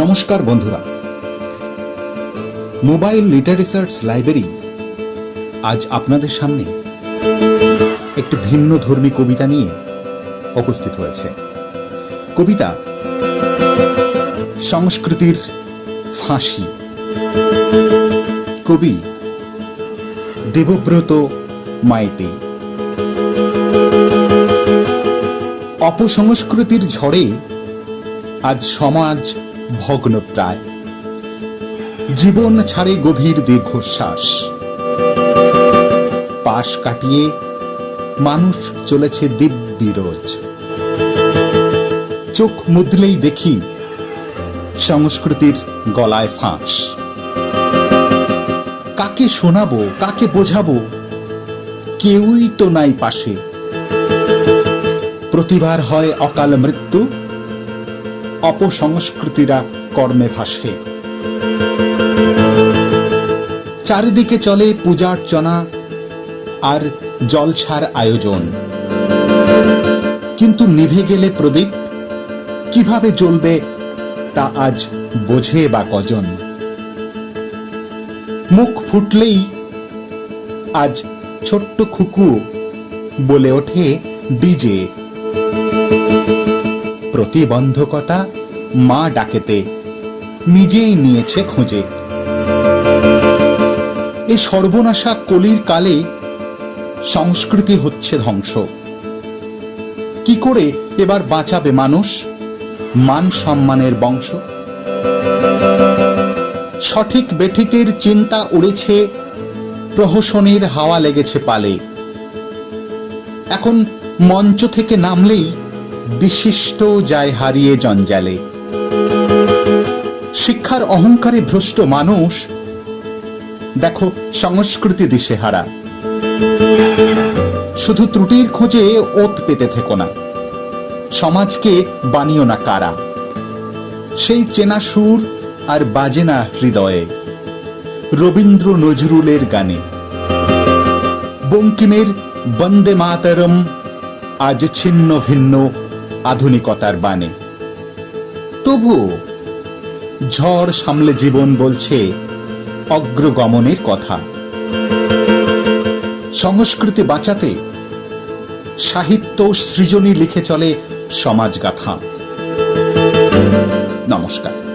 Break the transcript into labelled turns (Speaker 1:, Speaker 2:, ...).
Speaker 1: নমস্কার বন্ধুরা। Mobile literatures library আজ আপনাদের সামনে একটি ভিন্ন ধর্মী কবিতা নিয়ে উপস্থিত হয়েছে। কবিতা সংস্কৃতির ফাঁসি। কবি দেবব্রত মাইতি। অপসংস্কৃতির ঝড়ে আজ সমাজ ভগ্নপ্রায়। জীবন ছাড়ে গভীর দীর্ঘশ্বাস। পাশ কাটিয়ে মানুষ চলেছে দিব্যিরোজ চোখ মুদলেই দেখি সংস্কৃতির গলায় ফাঁস। কাকে শোনাবো, কাকে বোঝাবো, কেউই তো নাই পাশে। প্রতিবার হয় অকাল মৃত্যু অপসংস্কৃতিরা কর্মে ভাসে। চারিদিকে চলে পূজার্চনা আর জলছার আয়োজন। কিন্তু নিভে গেলে প্রদীপ, কীভাবে জ্বলবে তা আজ বোঝে বা কজন? মুখ ফুটলেই আজ ছোট্ট খুকু বলে ওঠে ডিজে। প্রতিবন্ধকতা মা ডাকেতে, নিজেই নিয়েছে খোঁজে। এ সর্বনাশা কলির কালে সংস্কৃতি হচ্ছে ধ্বংস। কি করে এবার বাঁচাবে মানুষ মান সম্মানের বংশ? সঠিক বেঠিকের চিন্তা উড়েছে, প্রহসনের হাওয়া লেগেছে পালে। এখন মঞ্চ থেকে নামলেই বিশিষ্ট যায় হারিয়ে জঞ্জালে। শিক্ষার অহংকারে ভ্রষ্ট মানুষ, দেখো সংস্কৃতি দিশেহারা। শুধু ত্রুটির খোঁজে ওত পেতে থেকো না। সমাজকে বানিও না কারা। সেই চেনা সুর আর বাজে না হৃদয়ে। রবীন্দ্র নজরুলের গানে। বঙ্কিমের বন্দে মাতরম, আজ ছিন্ন ভিন্ন আধুনিকতার বাণী। তবুও ঝড় সামলে জীবন বলছে অগ্রগমনের কথা। সংস্কৃতি বাঁচাতে সাহিত্য সৃজনী লিখে চলে সমাজগাথা। নমস্কার।